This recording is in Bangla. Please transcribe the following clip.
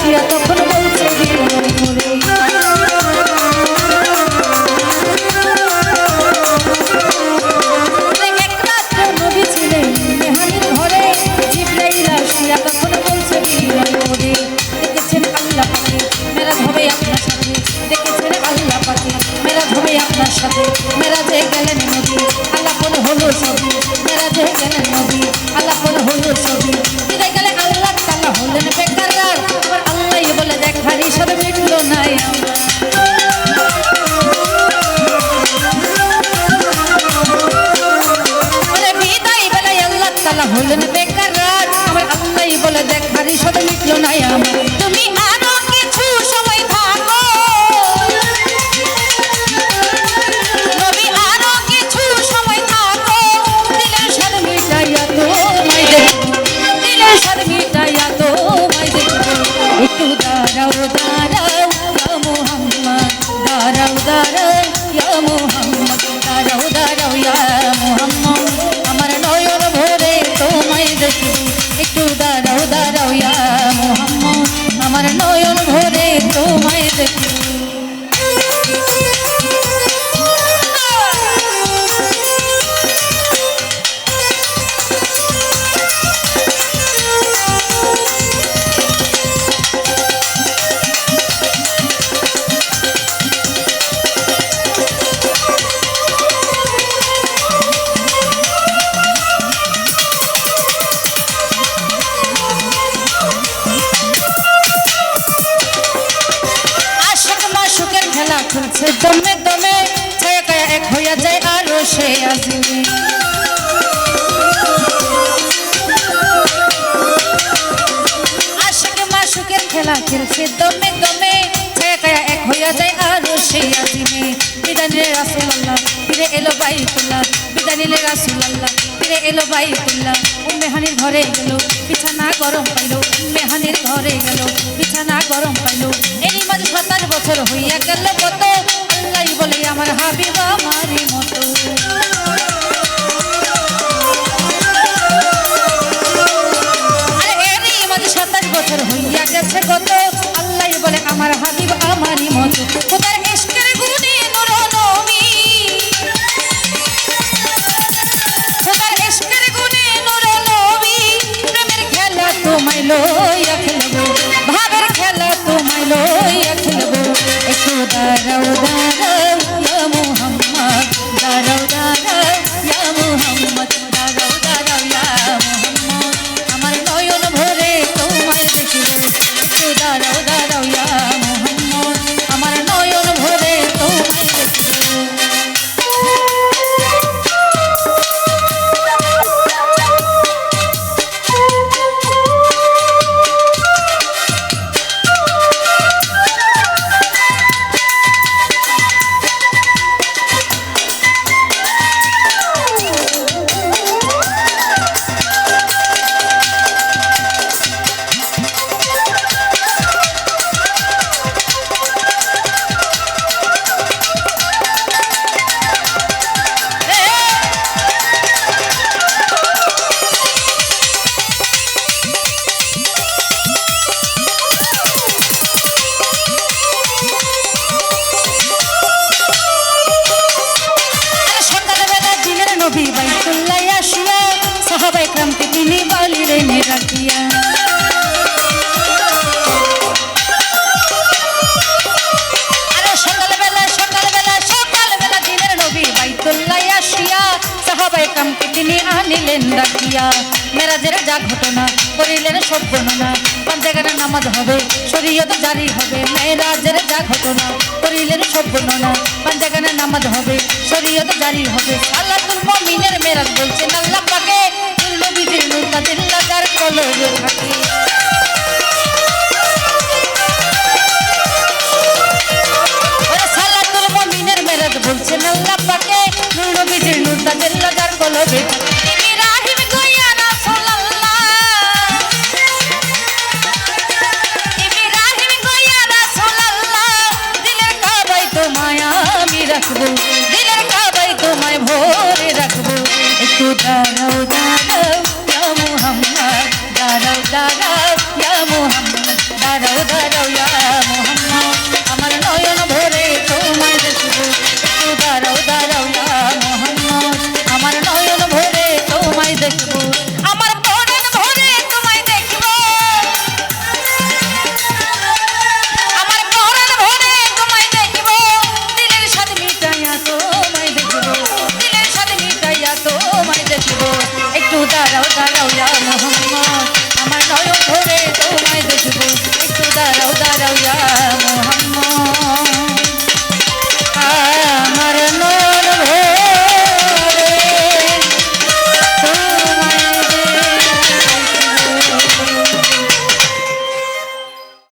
আসিয়া তখন দমে দমে ছায়া এক হইয়া যায় আরও সে আছে আশিক মাসুকের খেলা খেলছে দমে দমে ছায়া কায়া এক হইয়া যায় আরও সে আসিনি বিদানিলে রাসুল্লাহ ফিরে এলো বাইকুল্লাহ বিদানিলে রাসুল্লাহ ফিরে এলো বাইকুল্লাহ মেহানির ঘরে গেল, বিছানা গরম পাইল মেহানির ঘরে গেল, বিছানা গরম পাইল। এরই মাঝে বছর হইয়া গেছে কত আল্লাহ বলে আমার হাবিব আমারই মতো। বাইতুল্লাহ আসিয়া সাহাবাই কামকে তিনি আনিলেন রাখিয়া। মেরাজের যা ঘটনা, করিলেন সর্বননা পাঞ্জাগানের নামাজ হবে, শরীয়ত জারি হবে, মেরাজের যা ঘটনা, করিলেন সর্বননা জায়গায় নামাজ হবে, শরীয়ত জারি হবে। আল্লাহ আল্লাহুল মমিনের মেরাজ বলছেন আল্লাহ পাকে। নবীজির নুরতাদিল্লাহ যার কলবে থাকে।